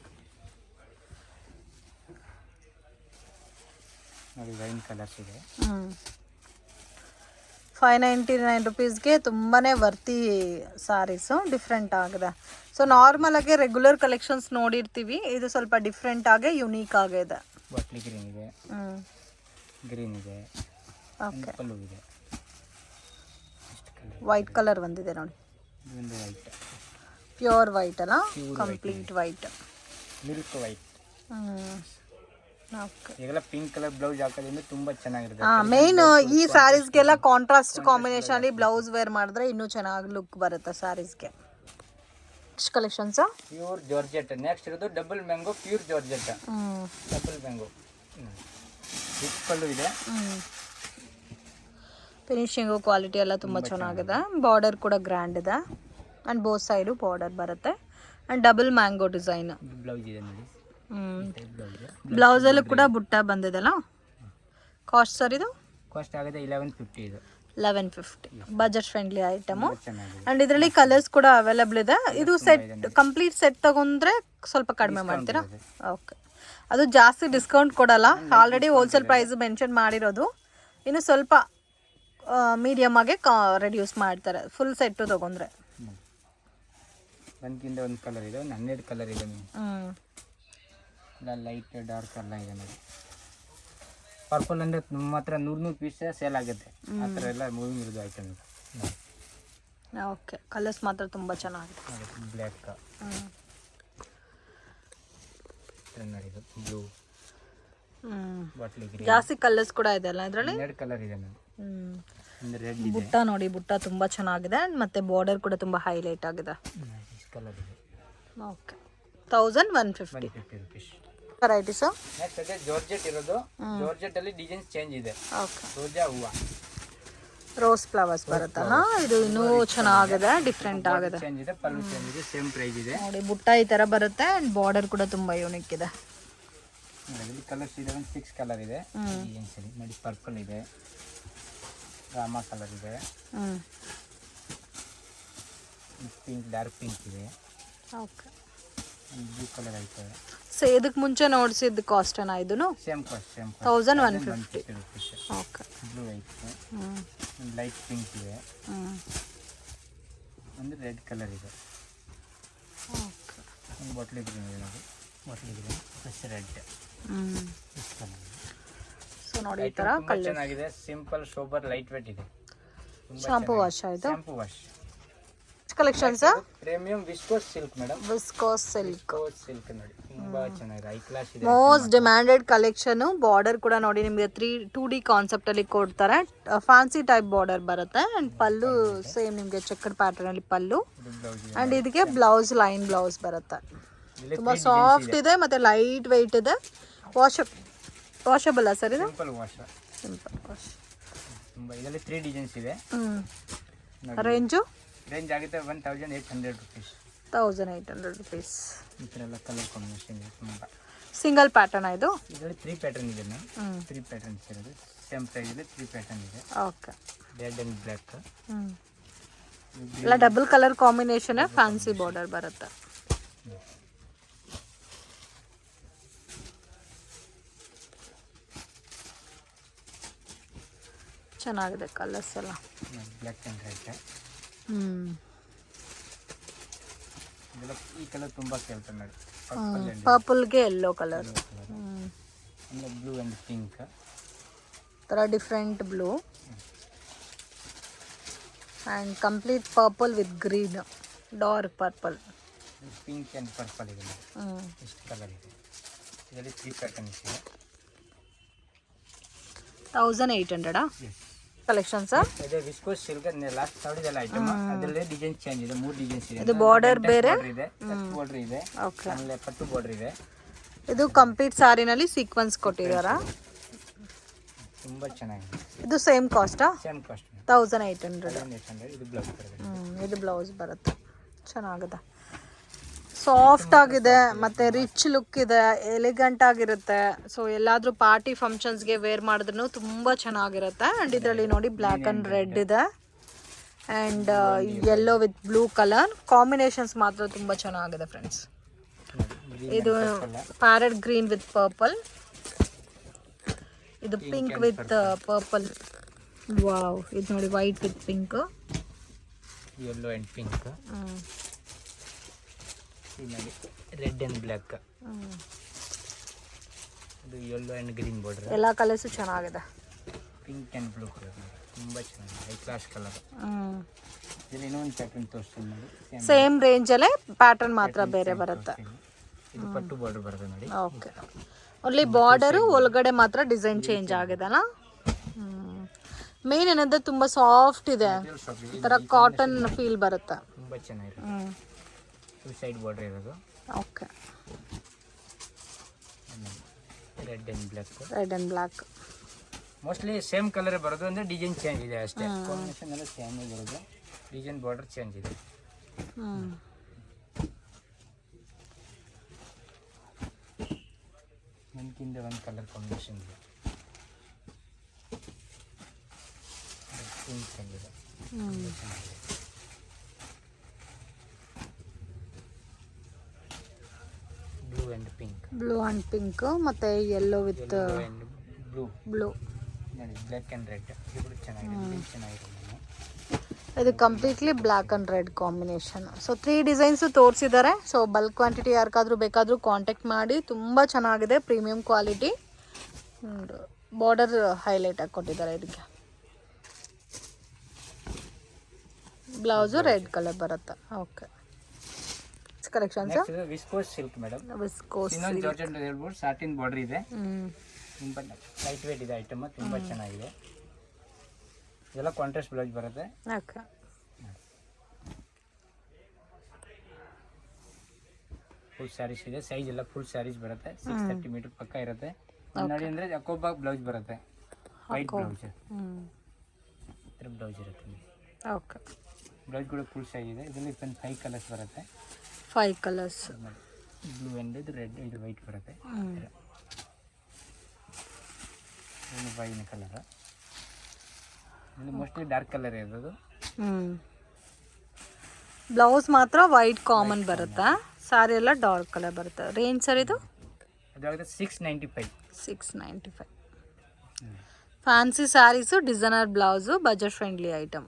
Speaker 2: ನೋಡಿ ವೈನ್ ಕಲರ್ಸ್ ಇದೆ.
Speaker 1: ಫೈವ್ ನೈಂಟಿ ನೈನ್ ರುಪೀಸ್ಗೆ ತುಂಬಾ ವರ್ತಿ ಸಾರೀಸು ಡಿಫ್ರೆಂಟ್ ಆಗಿದೆ. ಸೊ ನಾರ್ಮಲ್ ಆಗಿ ರೆಗ್ಯುಲರ್ ಕಲೆಕ್ಷನ್ಸ್ ನೋಡಿರ್ತೀವಿ. ಇದು ಸ್ವಲ್ಪ ಡಿಫ್ರೆಂಟ್ ಆಗಿ ಯುನೀಕ್ ಆಗಿದೆ
Speaker 2: ಬಾಟ್ಲಿ ಗ್ರೀನ್ ಇದೆ. ಗ್ರೀನ್ ಇದೆ.
Speaker 1: ಓಕೆ
Speaker 2: ಇದೆ.
Speaker 1: ವೈಟ್ ಕಲರ್ ಬಂದಿದೆ ನೋಡಿ.
Speaker 2: ವೈಟ್
Speaker 1: ಪ್ಯೂರ್ ವೈಟ್ ಅಲ್ಲ? ಕಂಪ್ಲೀಟ್ ವೈಟ್
Speaker 2: ಮಿಲ್ಕ್ ವೈಟ್ ಈಗೆಲ್ಲ ಪಿಂಕ್ ಕಲರ್ ಬ್ಲೌಸ್ ಹಾಕೋದ್ರಿಂದ ತುಂಬಾ ಚೆನ್ನಾಗಿರುತ್ತೆ.
Speaker 1: ಹಾ ಮೇನ್ ಈ ಸ್ಯಾರೀಸ್ಗೆಲ್ಲ ಕಾಂಟ್ರಾಸ್ಟ್ ಕಾಂಬಿನೇಷನ್ ಅಲ್ಲಿ ಬ್ಲೌಸ್ ವೇರ್ ಮಾಡಿದ್ರೆ ಇನ್ನೂ ಚೆನ್ನಾಗಿ ಲುಕ್ ಬರುತ್ತೆ ಸ್ಯಾರೀಸ್ಗೆ ಎಷ್ಟು ಕಲೆಕ್ಷನ್ಸ್
Speaker 2: ಪ್ಯೂರ್ ಜಾರ್ಜೆಟ್ ನೆಕ್ಸ್ಟ್ ಇರೋದು double mango pure georgette double mango pallu ಇದೆ.
Speaker 1: ಫಿನಿಶಿಂಗ್ ಕ್ವಾಲಿಟಿ ಎಲ್ಲ ತುಂಬ ಚೆನ್ನಾಗಿದೆ. ಬಾರ್ಡರ್ ಕೂಡ ಗ್ರ್ಯಾಂಡ್ ಇದೆ. ಆ್ಯಂಡ್ ಬೋತ್ ಸೈಡು ಬಾರ್ಡರ್ ಬರುತ್ತೆ. And double mango design
Speaker 2: blouse ಇದೆ ನೋಡಿ. ಬ್ಲೌಸ್
Speaker 1: ಬ್ಲೌಸಲ್ಲೂ ಕೂಡ ಬುಟ್ಟ ಬಂದಿದೆಲ್ಲ ಕಾಸ್ಟ್ ಸರ್ ಇದು?
Speaker 2: ಕಾಸ್ಟ್ ಆಗಿದೆ ಇಲೆವೆನ್ ಫಿಫ್ಟಿ ಇದು.
Speaker 1: Eleven fifty budget friendly item and ಇದರಲ್ಲಿ ಕಲರ್ಸ್ ಕೂಡ ಅವೈಲಬಲ್ ಇದೆ. ಇದು ಸೆಟ್ ಕಂಪ್ಲೀಟ್ ಸೆಟ್ ತಗೊಂಡ್ರೆ ಸ್ವಲ್ಪ ಕಡಿಮೆ ಮಾಡ್ತೀರಾ? ಓಕೆ ಅದು ಜಾಸ್ತಿ ಡಿಸ್ಕೌಂಟ್ ಕೊಡಲ್ಲ. ಆಲ್ರೆಡಿ ಹೋಲ್ಸೇಲ್ ಪ್ರೈಸ್ ಮೆನ್ಷನ್ ಮಾಡಿರೋದು. ಇನ್ನು ಸ್ವಲ್ಪ ಮೀಡಿಯಮ್ ಆಗಿ ರೆಡ್ಯೂಸ್ ಮಾಡ್ತಾರೆ. ಫುಲ್ ಸೆಟ್ಟು ತಗೊಂಡ್ರೆ.
Speaker 2: ಹ್ಮ್. ಒಂದ್ಕಿಂತ ಒಂದು ಕಲರ್ ಇದೆ ಒಂದು ಹನ್ನೆರಡು ಕಲರ್ ಇದೆ ಲೈಟ್ ಡಾರ್ಕ್ ಎಲ್ಲ ಇದೆ ಪರ್ಪಲ್ ಅಂದರೆ ನಮ್ಮ ಹತ್ರ ನೂರು ನೂರು ಪೀಸ್ ಸೇಲ್ ಆಗುತ್ತೆ. ಆ ಥರ ಎಲ್ಲ ಮೂವಿಂಗ್ ಇರೋದು ಐಟಮ್
Speaker 1: ಓಕೆ ಕಲರ್ಸ್ ಮಾತ್ರ ತುಂಬ ಚೆನ್ನಾಗಿದೆ.
Speaker 2: ಬ್ಲ್ಯಾಕ್ ಬ್ಲೂ
Speaker 1: ಜಾಸ್ತಿ ಕಲರ್ಸ್ ಕೂಡ ಇದೆ ಅಲ್ಲ ಇದರಲ್ಲಿ
Speaker 2: ಹನ್ನೆರಡು ಕಲರ್ ಇದೆ ಮ್ಯಾಮ್ ರೆಡ್
Speaker 1: ಬುಟ್ಟ ನೋಡಿ ಬುಟ್ಟ ತುಂಬ ಚೆನ್ನಾಗಿದೆ. ಮತ್ತೆ ಬಾರ್ಡರ್ ಕೂಡ ತುಂಬ ಹೈಲೈಟ್ ಆಗಿದೆ. Okay thousand one fifty
Speaker 2: fifty rupees
Speaker 1: varieties
Speaker 2: next ಅದೇ ಜಾರ್ಜೆಟ್ ಇರೋದು. ಜಾರ್ಜೆಟ್ ಅಲ್ಲಿ ಡಿಸೈನ್ಸ್ ಚೇಂಜ್ ಇದೆ.
Speaker 1: ಓಕೆ
Speaker 2: ರೋಜಾ ಹೂವು.
Speaker 1: ರೋಸ್ ಫ್ಲವರ್ಸ್ ಬರುತ್ತಲ್ಲ ಇದು ಇನ್ನೂ ಚೆನ್ನಾಗಿದೆ ಡಿಫ್ರೆಂಟ್ ಆಗಿದೆ.
Speaker 2: ಚೇಂಜ್ ಇದೆ ಪಲ್ಲು ಚೇಂಜ್ ಇದೆ ಸೇಮ್ ಪ್ರೈಸ್ ಇದೆ.
Speaker 1: ನೋಡಿ ಬುಟ್ಟ ಈ ಥರ ಬರುತ್ತೆ ಅಂಡ್ ಬಾರ್ಡರ್ ಕೂಡ ತುಂಬಾ ಯೂನಿಕ್ ಇದೆ.
Speaker 2: ಇದರಲ್ಲಿ ಕಲರ್ಸ್ ಇದೆ ಒಂದು ಸಿಕ್ಸ್ ಕಲರ್ ಇದೆ. ಏನು ಸರಿ ನೋಡಿ ಪರ್ಪಲ್ ಇದೆ. ರಾಮ ಕಲರ್ ಇದೆ. ಪಿಂಕ್ ಡಾರ್ಕ್ ಪಿಂಕ್ ಇದೆ.
Speaker 1: ಓಕೆ
Speaker 2: ಬ್ಲೂ ಕಲರ್ ಐತೆ.
Speaker 1: ಇದಕ್ಕೆ ಮುಂಚೆ ನೋಡಿಸಿದ ಕಾಸ್ಟ್ ಏನಾ ಇದೂ
Speaker 2: same cost same
Speaker 1: thousand one fifty okay
Speaker 2: blue ಐತೆ
Speaker 1: ಹ್ಞೂ
Speaker 2: ಒಂದು ಲೈಟ್ ಪಿಂಕ್ ಇದೆ. ಒಂದು ರೆಡ್ ಕಲರ್ ಇದೆ.
Speaker 1: ಓಕೆ
Speaker 2: ಒಂದು ಬಾಟ್ಲಿ ಗ್ರೀನ್ ಇದೆ ಬಾಟ್ಲಿ ಗ್ರೀನ್ ಪ್ಲಸ್ ರೆಡ್
Speaker 1: ಸೊ ನೋಡಿ ಈ ಥರ
Speaker 2: ಕಲರ್ ಚೆನ್ನಾಗಿದೆ. ಸಿಂಪಲ್ ಸೋಬರ್ ಲೈಟ್ ವೆಟ್ ಇದೆ
Speaker 1: ಶಾಂಪೂ ವಾಶ್ ಆಯಿತು?
Speaker 2: Shampoo wash
Speaker 1: collections
Speaker 2: premium viscose silk madam
Speaker 1: viscose silk
Speaker 2: silk ನೋಡಿ. ತುಂಬಾ ಚೆನ್ನಾಗಿದೆ. ಐ ಕ್ಲಾಸ್ ಇದೆ
Speaker 1: ಮೋಸ್ಟ್ ಡಿಮ್ಯಾಂಡೆಡ್ ಕಲೆಕ್ಷನ್ ಬಾರ್ಡರ್ ಕೂಡ ನೋಡಿ ನಿಮಗೆ ತ್ರೀ ಟೂ ಡಿ ಕಾನ್ಸೆಪ್ಟ್ ಅಲ್ಲಿ ಕೊಡ್ತಾರೆ. ಫ್ಯಾನ್ಸಿ ಟೈಪ್ ಬಾರ್ಡರ್ ಬರುತ್ತೆ. ಅಂಡ್ ಪಲ್ಲು ಸೇಮ್ ನಿಮಗೆ ಚೆಕ್ಕಡ್ ಪ್ಯಾಟರ್ನ್ ಅಲ್ಲಿ ಪಲ್ಲು. ಅಂಡ್ ಇದಕ್ಕೆ ಬ್ಲೌಸ್ ಲೈನ್ ಬ್ಲೌಸ್ ಬರುತ್ತೆ. ತುಂಬಾ ಸಾಫ್ಟ್ ಇದೆ. ಮತ್ತೆ ಲೈಟ್ ವೆಯ್ಟ್ ಇದೆ. ವಾಶ್ ವಾಷಬಲ್ ಸರ್ ಇದು?
Speaker 2: ಸಿಂಪಲ್ ವಾಶ್
Speaker 1: ಸಿಂಪಲ್ ವಾಶ್
Speaker 2: ತುಂಬಾ. ಇದರಲ್ಲಿ ತ್ರೀ ಡಿಸೈನ್ಸ್ ಇದೆ.
Speaker 1: ಹ್ಮ್. ರೇಂಜು
Speaker 2: ರೇಂಜ್ ಆಗುತ್ತೆ one thousand eight hundred rupees.
Speaker 1: Thousand eight hundred rupees.
Speaker 2: ಈ ಥರ ಎಲ್ಲ ಕಲರ್ ಕಾಂಬಿನೇಷನ್ ತುಂಬ.
Speaker 1: ಸಿಂಗಲ್ ಪ್ಯಾಟರ್ನ್ ಇದು?
Speaker 2: ಇದರಲ್ಲಿ ತ್ರೀ ಪ್ಯಾಟರ್ನ್ ಇದೆ ಮ್ಯಾಮ್ ತ್ರೀ ಪ್ಯಾಟರ್ನ್ಸ್ ಇರೋದು ಸೇಮ್ ಪ್ರೈಸ್ ಇದೆ. ತ್ರೀ ಪ್ಯಾಟರ್ನ್ ಇದೆ
Speaker 1: ಓಕೆ
Speaker 2: ರೆಡ್ ಆ್ಯಂಡ್ ಬ್ಲ್ಯಾಕ್
Speaker 1: ಎಲ್ಲ double colour combination fancy border ಬರುತ್ತೆ. ಚೆನ್ನಾಗಿದೆ ಕಲರ್ಸ್ ಎಲ್ಲ.
Speaker 2: ಬ್ಲ್ಯಾಕ್ ಆ್ಯಂಡ್ ರೆಡ್ ಈ ಕಲರ್ ತುಂಬಾ ಕೆಲಸ ಗೆ
Speaker 1: ಪರ್ಪಲ್ಗೆ ಎಲ್ಲೋ ಕಲರ್
Speaker 2: ಆಮೇಲೆ ಬ್ಲೂ ಅಂಡ್ ಪಿಂಕ್
Speaker 1: ಥರ different blue and complete purple with green dark purple
Speaker 2: pink and purple ಇದೆ ಇಷ್ಟು ಕಲರ್ ಇದೆ. ಇದರಲ್ಲಿ ತ್ರೀ ಪ್ಯಾಟರ್ನ್ಸ್ ಇದೆ.
Speaker 1: ತೌಸಂಡ್ ಏಯ್ಟ್ ಹಂಡ್ರೆಡಾ
Speaker 2: ಎಸ್ ಇದು ವಿಸ್ಕೋಸ್ ಸಿಲ್ಕ್ ಲಾಸ್ಟ್ ಸಾವಿರದಲ್ಲ ಐಟಮ್ ಅದರಲ್ಲಿ ಡಿಸೈನ್ ಚೇಂಜ್ ಇದೆ ಮೂರು ಡಿಸೈನ್ಸ್ ಇದೆ.
Speaker 1: ಇದು ಬಾರ್ಡರ್ ಬೇರೆ?
Speaker 2: ಇದೆ ಬಾರ್ಡರ್ ಇದೆ.
Speaker 1: ಓಕೆ
Speaker 2: ಆಮೇಲೆ ಪಟ್ಟು ಬಾರ್ಡರ್ ಇದೆ.
Speaker 1: ಇದು ಕಂಪ್ಲೀಟ್ ಸಾರಿನಲ್ಲಿ ಸೀಕ್ವೆನ್ಸ್ ಕೊಟ್ಟಿದ್ದಾರಾ?
Speaker 2: ತುಂಬಾ ಚೆನ್ನಾಗಿದೆ.
Speaker 1: ಇದು same ಕಾಸ್ಟಾ
Speaker 2: same cost
Speaker 1: thousand eight hundred
Speaker 2: ಇದು ಬ್ಲೌಸ್
Speaker 1: ಇದು ಬ್ಲೌಸ್ ಬರುತ್ತೆ. ಚೆನ್ನಾಗಿದೆ. ಸಾಫ್ಟ್ ಆಗಿದೆ ಮತ್ತೆ ರಿಚ್ ಲುಕ್ ಇದೆ ಎಲಿಗಂಟ್ ಆಗಿರುತ್ತೆ. ಸೊ ಎಲ್ಲಾದರೂ ಪಾರ್ಟಿ ಫಂಕ್ಷನ್ಸ್ಗೆ ವೇರ್ ಮಾಡಿದ್ರು ತುಂಬ ಚೆನ್ನಾಗಿರುತ್ತೆ. ಆ್ಯಂಡ್ ಇದರಲ್ಲಿ ನೋಡಿ ಬ್ಲ್ಯಾಕ್ ಅಂಡ್ ರೆಡ್ ಇದೆ. And yellow with blue colour combinations ಮಾತ್ರ ತುಂಬ ಚೆನ್ನಾಗಿದೆ ಫ್ರೆಂಡ್ಸ್ ಇದು ಪ್ಯಾರೆಟ್ ಗ್ರೀನ್ ವಿತ್ ಪರ್ಪಲ್ ಇದು ಪಿಂಕ್ ವಿತ್ ಪರ್ಪಲ್ ವಾವ್ ಇದು ನೋಡಿ white with pink
Speaker 2: yellow and pink ನೋಡಿ ರೆಡ್ ಅಂಡ್ ಬ್ಲ್ಯಾಕ್. ಇದು ಯೆಲ್ಲೋ ಆ್ಯಂಡ್ ಗ್ರೀನ್ ಬಾರ್ಡರ್
Speaker 1: ಎಲ್ಲ ಕಲರ್ಸು ಚೆನ್ನಾಗಿದೆ.
Speaker 2: ಪಿಂಕ್ ಆ್ಯಂಡ್ ಬ್ಲೂ ಕಲರ್ ತುಂಬ ಚೆನ್ನಾಗಿದೆ. ಹೈ ಕ್ಲಾಸ್ ಕಲರ್ ಇಲ್ಲಿ ಇನ್ನೊಂದು ಪ್ಯಾಟರ್ನ್ ತೋರಿಸ್ತೀನಿ ನೋಡಿ. ಸೇಮ್
Speaker 1: ರೇಂಜಲ್ಲೇ ಪ್ಯಾಟರ್ನ್ ಮಾತ್ರ ಬೇರೆ ಬರುತ್ತೆ.
Speaker 2: ಇದು ಪಟ್ಟು ಬಾರ್ಡರ್ ಬರುತ್ತೆ ನೋಡಿ.
Speaker 1: ಓಕೆ ಓನ್ಲಿ ಬಾರ್ಡರು ಒಳಗಡೆ ಮಾತ್ರ ಡಿಸೈನ್ ಚೇಂಜ್ ಆಗಿದೆಲ್ಲ ಮೇನ್ ಏನಂದ್ರೆ ತುಂಬ ಸಾಫ್ಟ್ ಇದೆ. ಈ ಥರ ಕಾಟನ್ ಫೀಲ್ ಬರುತ್ತೆ.
Speaker 2: ತುಂಬ
Speaker 1: ಚೆನ್ನಾಗಿದೆ.
Speaker 2: ಟೂ ಸೈಡ್ ಬಾರ್ಡ್ರ್ ಇರೋದು.
Speaker 1: Okay
Speaker 2: red and black
Speaker 1: red and black
Speaker 2: mostly same colour ಬರೋದು ಅಂದರೆ ಡಿಸೈನ್ ಚೇಂಜ್ ಇದೆ ಅಷ್ಟೇ. ಕಾಂಬಿನೇಷನ್ ಎಲ್ಲ ಸೇಮ್ ಬರೋದು. ಡಿಸೈನ್ ಬಾರ್ಡರ್ ಚೇಂಜ್ ಇದೆ.
Speaker 1: ಹ್ಞೂ
Speaker 2: ಒಂದ್ಕಿಂತ ಒಂದು ಕಲರ್ ಕಾಂಬಿನೇಷನ್ ಇದೆ. ಪಿಂಕ್ ಬಂದಿದೆ blue and pink
Speaker 1: blue and pink ಮತ್ತು ಯೆಲ್ಲೋ ವಿತ್
Speaker 2: ಬ್ಲೂ
Speaker 1: ಬ್ಲೂ
Speaker 2: ನೋಡಿ ಬ್ಲ್ಯಾಕ್ ಆ್ಯಂಡ್ ರೆಡ್ ಇಬ್ಬರು ಚೆನ್ನಾಗಿದೆ ಚೆನ್ನಾಗಿದೆ
Speaker 1: ಇದು completely black and red combination so three designs ತೋರಿಸಿದ್ದಾರೆ. ಸೊ ಬಲ್ಕ್ ಕ್ವಾಂಟಿಟಿ ಯಾರಿಗಾದ್ರೂ ಬೇಕಾದರೂ ಕಾಂಟ್ಯಾಕ್ಟ್ ಮಾಡಿ ತುಂಬ ಚೆನ್ನಾಗಿದೆ ಪ್ರೀಮಿಯಂ ಕ್ವಾಲಿಟಿ ಬಾರ್ಡರ್ ಹೈಲೈಟ್ ಆಗಿ ಕೊಟ್ಟಿದ್ದಾರೆ ಇದಕ್ಕೆ ಬ್ಲೌಸು ರೆಡ್ ಕಲರ್ ಬರುತ್ತೆ. Okay collections
Speaker 2: viscose silk madam
Speaker 1: viscose
Speaker 2: ಇನ್ನೊಂದು ಜಾರ್ಜೆಟ್ ಅಂತ ಹೇಳ್ಬೋದು ಸಾಟಿನ್ ಬಾರ್ಡರ್ ಇದೆ. ತುಂಬಾ ಲೈಟ್ ವೇಟ್ ಇದೆ ಐಟಮ್ ತುಂಬ ಚೆನ್ನಾಗಿದೆ. ಇದೆಲ್ಲ ಕಾಂಟ್ರಾಸ್ಟ್ ಬ್ಲೌಸ್ ಬರುತ್ತೆ.
Speaker 1: ಓಕೆ.
Speaker 2: ಫುಲ್ ಸ್ಯಾರೀಸ್ ಇದೆ. ಸೈಜ್ ಎಲ್ಲ ಫುಲ್ ಸ್ಯಾರೀಸ್ ಬರುತ್ತೆ. ಸಿಕ್ಸ್ ತರ್ಟಿ ಮೀಟರ್ ಪಕ್ಕ ಇರುತ್ತೆ. ನೋಡಿ ಅಂದರೆ ಜಕೋಬಾ ಬ್ಲೌಸ್ ಬರುತ್ತೆ. ವೈಟ್ ಬ್ಲೌಸ್ ಇದ್ರ ಬ್ಲೌಸ್ ಇರುತ್ತೆ.
Speaker 1: ಓಕೆ.
Speaker 2: ಬ್ಲೌಸ್ ಕೂಡ ಫುಲ್ ಸೈಜ್ ಇದೆ. ಇದರಲ್ಲಿ ಫೈವ್ ಕಲರ್ಸ್ ಬರುತ್ತೆ.
Speaker 1: ಫೈವ್ ಕಲರ್ಸ್
Speaker 2: ಬ್ಲೂ ಇದು ರೆಡ್ ಇದು ವೈಟ್ ಬರುತ್ತೆ. ಇದು ವೈನ್ ಕಲರ್ ಇದು ಮೋಸ್ಟ್ಲಿ ಡಾರ್ಕ್ ಕಲರ್ ಇರೋದು.
Speaker 1: ಬ್ಲೌಸ್ ಮಾತ್ರ ವೈಟ್ ಕಾಮನ್ ಬರುತ್ತಾ? ಸಾರಿ ಎಲ್ಲ ಡಾರ್ಕ್ ಕಲರ್ ಬರುತ್ತೆ. ರೇಂಜ್ ಸರ್ ಇದು?
Speaker 2: ಅದಾಗುತ್ತೆ six ninety five
Speaker 1: six ninety five fancy saris designer blouse budget friendly item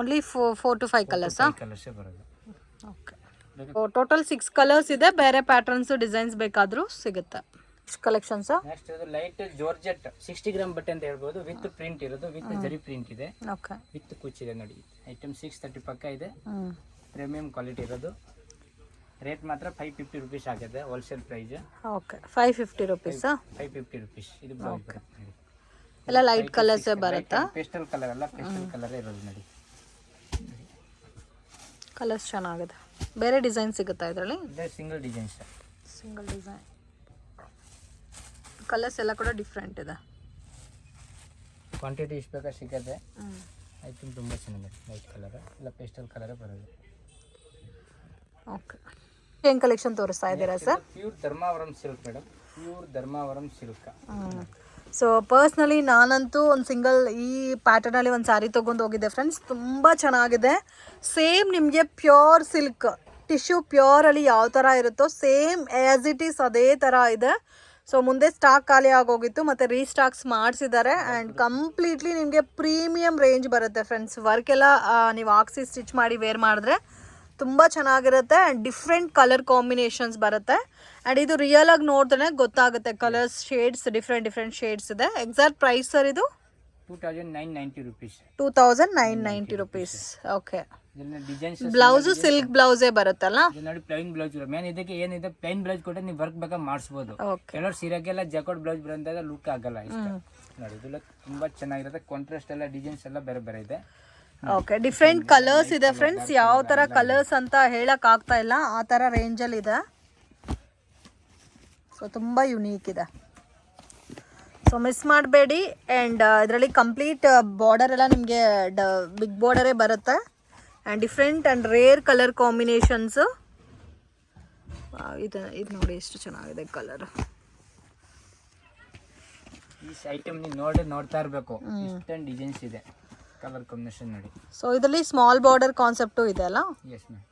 Speaker 1: only four four to five ಕಲರ್ಸಾ
Speaker 2: ಕಲರ್ಸೇ ಬರೋದು.
Speaker 1: ಟೋಟಲ್ ಸಿಕ್ಸ್ ಕಲರ್ಸ್ ಇದೆ. ಬೇರೆ ಪ್ಯಾಟರ್ನ್ಸ್ ಡಿಸೈನ್ಸ್ ಬೇಕಾದರೂ ಸಿಗುತ್ತೆ. ಕಲೆಕ್ಷನ್ಸ್
Speaker 2: ನೆಕ್ಸ್ಟ್ ಇದು ಲೈಟ್ ಜೋರ್ಜೆಟ್ ಸಿಕ್ಸ್ಟಿ ಗ್ರಾಮ್ ಬಟ್ಟೆ ಅಂತ ಹೇಳ್ಬೋದು. ವಿತ್ ಪ್ರಿಂಟ್ ಇರೋದು ವಿತ್ ಜರಿ ಪ್ರಿಂಟ್ ಇದೆ.
Speaker 1: ಓಕೆ
Speaker 2: ವಿತ್ ಕುಚ್ಚಿದೆ ನೋಡಿ. ಐಟಮ್ ಸಿಕ್ಸ್ ತರ್ಟಿ ಪಕ್ಕ ಇದೆ. ಪ್ರೀಮಿಯಂ ಕ್ವಾಲಿಟಿ ಇರೋದು. ರೇಟ್ ಮಾತ್ರ ಫೈವ್ ಫಿಫ್ಟಿ ರುಪೀಸ್ ಆಗಿದೆ wholesale price
Speaker 1: okay five fifty rupees
Speaker 2: five fifty rupees ಇದು ಓಕೆ
Speaker 1: ಎಲ್ಲ ಲೈಟ್ ಕಲರ್ಸ್ ಬರುತ್ತಾ?
Speaker 2: ಪೇಸ್ಟಲ್ ಕಲರ್ ಎಲ್ಲ ಪೇಸ್ಟಲ್ ಕಲರ್ ಇರೋದು ನೋಡಿ.
Speaker 1: ಕಲರ್ಸ್ ಚೆನ್ನಾಗಿದೆ. ಬೇರೆ ಡಿಸೈನ್ ಸಿಗುತ್ತಾ ಇದರಲ್ಲಿ?
Speaker 2: ಇದೆ single design sir.
Speaker 1: Single design. Colours ಎಲ್ಲ ಕೂಡ ಡಿಫ್ರೆಂಟ್ ಇದೆ.
Speaker 2: ಕ್ವಾಂಟಿಟಿ ಇಷ್ಟು ಬೇಕಾದ್ರೆ ಸಿಗುತ್ತೆ.
Speaker 1: ಐ
Speaker 2: ಐಟಮ್ ತುಂಬ ಚೆನ್ನಾಗಿದೆ ವೈಟ್ ಕಲರ್ ಇಲ್ಲ ಪೇಸ್ಟಲ್ ಕಲರೇ ಬರೋದು.
Speaker 1: ಓಕೆ ಏನು ಕಲೆಕ್ಷನ್ ತೋರಿಸ್ತಾ ಇದ್ದೀರಾ sir
Speaker 2: pure Dharmavaram silk madam pure Dharmavaram silk
Speaker 1: so personally ನಾನಂತೂ ಒಂದು ಸಿಂಗಲ್ ಈ ಪ್ಯಾಟರ್ನಲ್ಲಿ ಒಂದು ಸ್ಯಾರಿ ತೊಗೊಂಡು ಹೋಗಿದ್ದೆ ಫ್ರೆಂಡ್ಸ್ ತುಂಬ ಚೆನ್ನಾಗಿದೆ. ಸೇಮ್ ನಿಮಗೆ ಪ್ಯೂರ್ ಸಿಲ್ಕ್ ಟಿಶ್ಯೂ ಪ್ಯೂರಲ್ಲಿ ಯಾವ ಥರ ಇರುತ್ತೋ ಸೇಮ್ ಆ್ಯಸ್ ಇಟ್ ಈಸ್ ಅದೇ ಥರ ಇದೆ. ಸೊ ಮುಂದೆ ಸ್ಟಾಕ್ ಖಾಲಿ ಆಗೋಗಿತ್ತು ಮತ್ತು ರೀಸ್ಟಾಕ್ಸ್ ಮಾಡಿಸಿದ್ದಾರೆ. ಆ್ಯಂಡ್ ಕಂಪ್ಲೀಟ್ಲಿ ನಿಮಗೆ ಪ್ರೀಮಿಯಂ ರೇಂಜ್ ಬರುತ್ತೆ ಫ್ರೆಂಡ್ಸ್ ವರ್ಕ್ ಎಲ್ಲ ನೀವು ಹಾಕ್ಸಿ ಸ್ಟಿಚ್ ಮಾಡಿ ವೇರ್ ಮಾಡಿದ್ರೆ. ತುಂಬ ಚೆನ್ನಾಗಿರುತ್ತೆ ಆ್ಯಂಡ್ ಡಿಫ್ರೆಂಟ್ ಕಲರ್ ಕಾಂಬಿನೇಷನ್ಸ್ ಬರುತ್ತೆ. ಆ್ಯಂಡ್ ಇದು ರಿಯಲ್ ಆಗಿ ನೋಡಿದ್ರೆ ಗೊತ್ತಾಗುತ್ತೆ colours shades different different shades ಇದೆ. ಎಕ್ಸಾಕ್ಟ್ ಪ್ರೈಸ್ ಸರ್ ಇದು?
Speaker 2: Two thousand nine ninety rupees
Speaker 1: two thousand nine ninety rupees okay blouse silk ಬ್ಲೌಸೇ ಬರುತ್ತಲ್ಲ?
Speaker 2: ನೋಡಿ ಪ್ಲೈನ್ ಬ್ಲೌಸ್ ಮೇನ್ ಇದಕ್ಕೆ ಏನಿದೆ ಪ್ಲೈನ್ ಬ್ಲೌಸ್ ಕೊಟ್ಟರೆ ನೀವು ವರ್ಕ್ ಬೇಕಾದ್ರೆ ಮಾಡಿಸ್ಬೋದು.
Speaker 1: ಓಕೆ
Speaker 2: ಕೆಲವ್ರು ಸೀರೆಗೆಲ್ಲ ಜಾಕೆಟ್ ಬ್ಲೌಸ್ ಬರೋಂತಾಗ ಲುಕ್ ಆಗಲ್ಲ ಇಷ್ಟ. ನೋಡಿ ಇದೆಲ್ಲ ತುಂಬಾ ಚೆನ್ನಾಗಿರುತ್ತೆ. ಕಾಂಟ್ರಾಸ್ಟ್ ಎಲ್ಲ ಡಿಸೈನ್ಸ್ ಎಲ್ಲ ಬೇರೆ ಬೇರೆ ಇದೆ.
Speaker 1: ಓಕೆ ಡಿಫ್ರೆಂಟ್ ಕಲರ್ಸ್ ಇದೆ ಫ್ರೆಂಡ್ಸ್ ಯಾವ ಥರ ಕಲರ್ಸ್ ಅಂತ ಹೇಳಕ್ ಆಗ್ತಾ ಇಲ್ಲ. ಆ ಥರ ರೇಂಜಲ್ಲಿ ಇದೆ. ಸೊ ತುಂಬ ಯುನೀಕ್ ಇದೆ. ಸೊ ಮಿಸ್ ಮಾಡಬೇಡಿ. ಆ್ಯಂಡ್ ಇದರಲ್ಲಿ ಕಂಪ್ಲೀಟ್ ಬಾರ್ಡರ್ ಎಲ್ಲ ನಿಮಗೆ ಡ ಬಿಗ್ ಬಾರ್ಡರೇ ಬರುತ್ತೆ. And different and rare colour combinations ಇದು ಇದು ನೋಡಿ ಎಷ್ಟು ಚೆನ್ನಾಗಿದೆ ಕಲರ್
Speaker 2: ಈ ಐಟಮ್ ನೀವು ನೋಡಿ ನೋಡ್ತಾ ಇರಬೇಕು. ಡಿಸೈನ್ಸ್ ಇದೆ. ಕಲರ್ ಕಾಂಬಿನೇಷನ್ ನೋಡಿ.
Speaker 1: ಸೊ ಇದರಲ್ಲಿ ಸ್ಮಾಲ್ ಬಾರ್ಡರ್ ಕಾನ್ಸೆಪ್ಟು ಇದೆ ಅಲ್ಲ?
Speaker 2: ಎಸ್ ಮ್ಯಾಮ್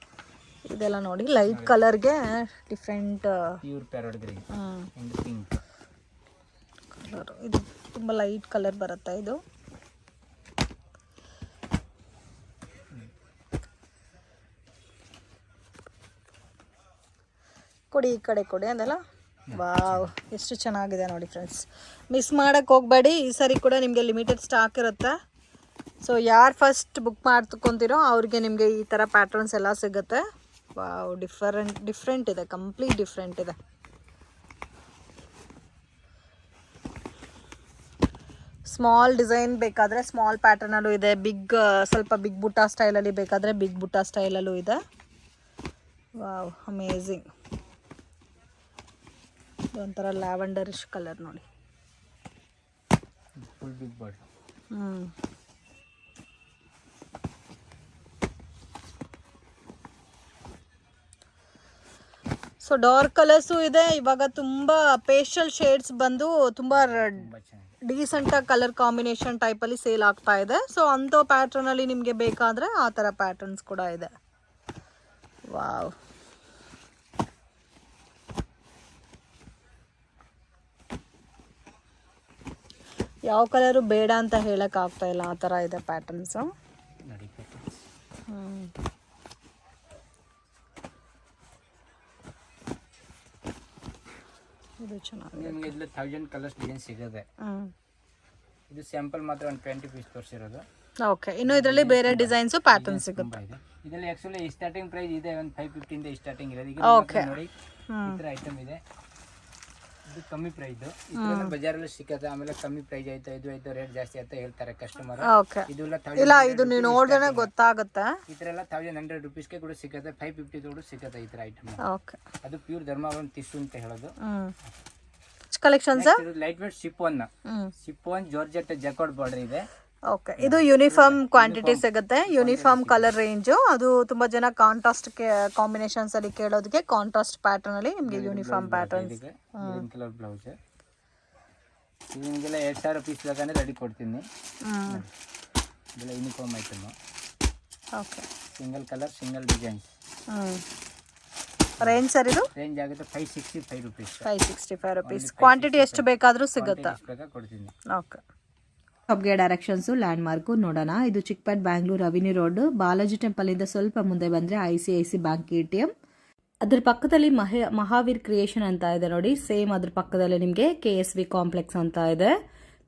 Speaker 1: ಇದೆಲ್ಲ ನೋಡಿ light ಕಲರ್ಗೆ different
Speaker 2: pure parrot green and pink
Speaker 1: colour ಇದು ತುಂಬ ಲೈಟ್ ಕಲರ್ ಬರುತ್ತೆ ಇದು? ಕೊಡಿ ಈ ಕಡೆ ಕೊಡಿ ಅದೆಲ್ಲ? ವಾವ್ ಎಷ್ಟು ಚೆನ್ನಾಗಿದೆ ನೋಡಿ ಫ್ರೆಂಡ್ಸ್ ಮಿಸ್ ಮಾಡೋಕ್ಕೆ ಹೋಗಬೇಡಿ ಈ ಸರಿ ಕೂಡ ನಿಮಗೆ ಲಿಮಿಟೆಡ್ ಸ್ಟಾಕ್ ಇರುತ್ತೆ. ಸೊ ಯಾರು ಫಸ್ಟ್ ಬುಕ್ ಮಾಡ್ಕೊಂತೀರೋ ಅವ್ರಿಗೆ ನಿಮಗೆ ಈ ಥರ ಪ್ಯಾಟ್ರನ್ಸ್ ಎಲ್ಲ ಸಿಗುತ್ತೆ. ವಾವ್ ಡಿಫರೆಂಟ್ ಡಿಫ್ರೆಂಟ್ ಇದೆ ಕಂಪ್ಲೀಟ್ ಡಿಫ್ರೆಂಟ್ ಇದೆ. ಸ್ಮಾಲ್ ಡಿಸೈನ್ ಬೇಕಾದರೆ ಸ್ಮಾಲ್ ಪ್ಯಾಟರ್ನಲ್ಲೂ ಇದೆ. ಬಿಗ್ ಸ್ವಲ್ಪ ಬಿಗ್ ಬುಟ್ಟ ಸ್ಟೈಲಲ್ಲಿ ಬೇಕಾದರೆ ಬಿಗ್ ಬುಟ್ಟ ಸ್ಟೈಲಲ್ಲೂ ಇದೆ. ವಾವ್ ಅಮೇಝಿಂಗ್ ಒಂಥರ ಲ್ಯಾವೆಂಡರಿಶ್ ಕಲರ್ ನೋಡಿ. ಹ್ಞೂ ಸೊ ಡಾರ್ಕ್ ಕಲರ್ಸು ಇದೆ. ಇವಾಗ ತುಂಬ ಪೇಸ್ಟಲ್ ಶೇಡ್ಸ್ ಬಂದು ತುಂಬ ಡೀಸೆಂಟಾಗಿ ಕಲರ್ ಕಾಂಬಿನೇಷನ್ ಟೈಪಲ್ಲಿ ಸೇಲ್ ಆಗ್ತಾ ಇದೆ. ಸೊ ಅಂಥ ಪ್ಯಾಟ್ರನಲ್ಲಿ ನಿಮಗೆ ಬೇಕಾದರೆ ಆ ಥರ ಪ್ಯಾಟರ್ನ್ಸ್ ಕೂಡ ಇದೆ. ವಾವ್ ಯಾವ ಕಲರು ಬೇಡ ಅಂತ ಹೇಳಕ್ ಆಗ್ತಾ ಇಲ್ಲ. ಆ ಥರ ಇದೆ ಪ್ಯಾಟರ್ನ್ಸು
Speaker 2: ನೋಡಿ
Speaker 1: ಇದು ಚೆನ್ನಾಗಿ
Speaker 2: ನಿಮಗೆ ಇಲ್ಲಿ ತೌಸಂಡ್ ಕಲರ್ಸ್ ಡಿಸೈನ್ ಸಿಗುತ್ತೆ ಇದು ಸ್ಯಾಂಪಲ್ ಮಾತ್ರ ಒಂದು ಟ್ವೆಂಟಿ ಪೀಸ್ ತೋರಿಸಿರೋದು.
Speaker 1: ಓಕೆ ಇನ್ನು ಇದರಲ್ಲಿ ಬೇರೆ ಡಿಸೈನ್ಸು ಪ್ಯಾಟರ್ನ್ ಸಿಗುತ್ತೆ
Speaker 2: ಇದೆ. ಇದರಲ್ಲಿ ಆಕ್ಚುಲಿ ಸ್ಟಾರ್ಟಿಂಗ್ ಪ್ರೈಸ್ ಇದೆ ಒಂದು ಫೈವ್ ಫಿಫ್ಟಿಯಿಂದ ಸ್ಟಾರ್ಟಿಂಗ್ ಇರೋದು. ಈಗ
Speaker 1: ಓಕೆ
Speaker 2: ನೋಡಿ. ಈ ಥರ ಐಟಮ್ ಇದೆ. ಇದು ಕಮ್ಮಿ ಪ್ರೈಸ್ ಬಜಾರ್ ಬಜಾರಲ್ಲಿ ಸಿಕ್ಕತ್ತೆ ಆಮೇಲೆ ಕಮ್ಮಿ ಪ್ರೈಸ್ ಆಯ್ತಾ ಇದು ಆಯ್ತು ರೇಟ್ ಜಾಸ್ತಿ ಆಯ್ತಾ ಹೇಳ್ತಾರೆ ಕಸ್ಟಮರ್
Speaker 1: ಓಕೆ
Speaker 2: ಇದೆಲ್ಲ
Speaker 1: ಇಲ್ಲ ಇದು ನೀವು ನೋಡಿದ್ರೆ ಗೊತ್ತಾಗುತ್ತೆ.
Speaker 2: ಈ ತರ ಎಲ್ಲ ತೌಸಂಡ್ ಹಂಡ್ರೆಡ್ ರುಪೀಸ್ಗೆ ಕೂಡ ಸಿಕ್ಕತ್ತೆ ಫೈವ್ ಫಿಫ್ಟಿ ಕೂಡ ಸಿಕ್ಕತ್ತೆ ಈ ತರ ಐಟಮ್
Speaker 1: ಓಕೆ
Speaker 2: ಅದು ಪ್ಯೂರ್ ಧರ್ಮ ತಿಸ್ಸು ಅಂತ ಹೇಳೋದು.
Speaker 1: Collection collections
Speaker 2: light weight
Speaker 1: chiffon
Speaker 2: chiffon georgette jacquard border ಇದೆ.
Speaker 1: ಓಕೆ ಇದು ಯೂನಿಫಾರ್ಮ್ ಕ್ವಾಂಟಿಟಿ ಸಿಗುತ್ತೆ. ಯೂನಿಫಾರ್ಮ್ ಕಲರ್ ರೇಂಜು ಅದು ತುಂಬ ಜನ ಕಾಂಟ್ರಾಸ್ಟ್ ಕಾಂಬಿನೇಷನ್ಸ್ ಅಲ್ಲಿ ಕೇಳೋದಕ್ಕೆ ಕಾಂಟ್ರಾಸ್ಟ್ ಪ್ಯಾಟರ್ನ್ ಅಲ್ಲಿ ನಿಮಗೆ ಯೂನಿಫಾರ್ಮ್
Speaker 2: ಗ್ರೀನ್ ಕಲರ್ ಬ್ಲೌಸ್ ಇದು. ನಿಮಗೆಲ್ಲ ಎರಡು ಸಾವಿರ ಪೀಸ್ ಬೇಕಾದ್ರೆ ರೆಡಿ ಕೊಡ್ತೀನಿ. ಇದೆಲ್ಲ uniform item
Speaker 1: okay
Speaker 2: single colour single designs
Speaker 1: range sir ಇದು?
Speaker 2: ರೇಂಜ್ ಆಗುತ್ತೆ five sixty five rupees
Speaker 1: five sixty five rupees quantity ಎಷ್ಟು ಬೇಕಾದರೂ ಸಿಗುತ್ತಾ?
Speaker 2: ಕೊಡ್ತೀನಿ.
Speaker 1: ಓಕೆ ಶಾಪ್ಗೆ ಡೈರೆಕ್ಷನ್ಸು ಲ್ಯಾಂಡ್ ಮಾರ್ಕು ನೋಡೋಣ. ಇದು ಚಿಕ್ಕಪೇಟ್ ಬ್ಯಾಂಗ್ಳೂರ್ ಅವಿನಿ ರೋಡ್. ಬಾಲಾಜಿ ಟೆಂಪಲಿಂದ ಸ್ವಲ್ಪ ಮುಂದೆ ಬಂದರೆ I C I C bank A T M ಅದ್ರ ಪಕ್ಕದಲ್ಲಿ ಮಹ, ಮಹಾವೀರ್ ಕ್ರಿಯೇಷನ್ ಅಂತ ಇದೆ ನೋಡಿ. ಸೇಮ್ ಅದ್ರ ಪಕ್ಕದಲ್ಲಿ ನಿಮಗೆ ಕೆ ಎಸ್ ವಿ ಕಾಂಪ್ಲೆಕ್ಸ್ ಅಂತ ಇದೆ.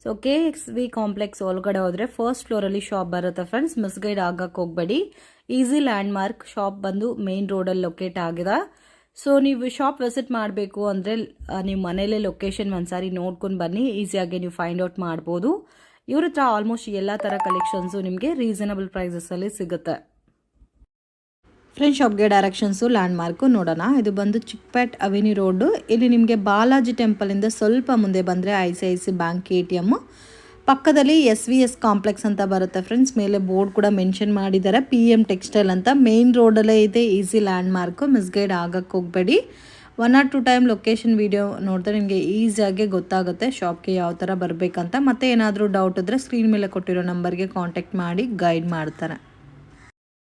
Speaker 1: So, K S V complex ಒಳಗಡೆ ಹೋದರೆ ಫಸ್ಟ್ ಫ್ಲೋರಲ್ಲಿ ಶಾಪ್ ಬರುತ್ತೆ ಫ್ರೆಂಡ್ಸ್. ಮಿಸ್ಗೈಡ್ ಆಗಕ್ಕೆ ಹೋಗಬೇಡಿ. ಈಸಿ ಲ್ಯಾಂಡ್ ಮಾರ್ಕ್ ಶಾಪ್ ಬಂದು ಮೇನ್ ರೋಡಲ್ಲಿ ಲೊಕೇಟ್ ಆಗಿದೆ. ಸೊ, ನೀವು ಶಾಪ್ ವಿಸಿಟ್ ಮಾಡಬೇಕು ಅಂದರೆ ನೀವು ಮನೇಲೇ ಲೊಕೇಶನ್ ಒಂದ್ಸಾರಿ ನೋಡ್ಕೊಂಡು ಬನ್ನಿ. ಈಸಿಯಾಗಿ ನೀವು ಫೈಂಡ್ ಔಟ್ ಮಾಡ್ಬೋದು. ಇವ್ರ ಹತ್ರ ಆಲ್ಮೋಸ್ಟ್ ಎಲ್ಲ ಥರ ಕಲೆಕ್ಷನ್ಸು ನಿಮಗೆ ರೀಸನಬಲ್ ಪ್ರೈಸಸಲ್ಲಿ ಸಿಗುತ್ತೆ. ಫ್ರೆಂಡ್ ಶಾಪ್ಗೆ ಡೈರೆಕ್ಷನ್ಸು ಲ್ಯಾಂಡ್ ಮಾರ್ಕು ನೋಡೋಣ. ಇದು ಬಂದು ಚಿಕ್ಪೇಟ್ ಅವೆನ್ಯೂ ರೋಡು ಇಲ್ಲಿ ನಿಮಗೆ ಬಾಲಾಜಿ ಟೆಂಪಲಿಂದ ಸ್ವಲ್ಪ ಮುಂದೆ ಬಂದರೆ I C I C bank A T M ಪಕ್ಕದಲ್ಲಿ ಎಸ್ ವಿ ಎಸ್ ಕಾಂಪ್ಲೆಕ್ಸ್ ಅಂತ ಬರುತ್ತೆ ಫ್ರೆಂಡ್ಸ್ ಮೇಲೆ ಬೋರ್ಡ್ ಕೂಡ ಮೆನ್ಷನ್ ಮಾಡಿದ್ದಾರೆ. ಪಿ ಎಂ ಟೆಕ್ಸ್ಟೈಲ್ ಅಂತ. ಮೇನ್ ರೋಡಲ್ಲೇ ಇದೆ. ಈಸಿ ಲ್ಯಾಂಡ್ ಮಾರ್ಕು ಮಿಸ್ಗೈಡ್ ಆಗಕ್ಕೆ ಹೋಗಬೇಡಿ. One or two time location video ನೋಡಿದ್ರೆ ನಿಮಗೆ ಈಸಿಯಾಗಿ ಗೊತ್ತಾಗುತ್ತೆ ಶಾಪ್ಗೆ ಯಾವ ಥರ ಬರಬೇಕಂತ. ಮತ್ತೆ ಏನಾದರೂ ಡೌಟ್ ಇದ್ದರೆ ಸ್ಕ್ರೀನ್ ಮೇಲೆ ಕೊಟ್ಟಿರೋ ನಂಬರ್ಗೆ ಕಾಂಟ್ಯಾಕ್ಟ್ ಮಾಡಿ ಗೈಡ್ ಮಾಡ್ತಾರೆ.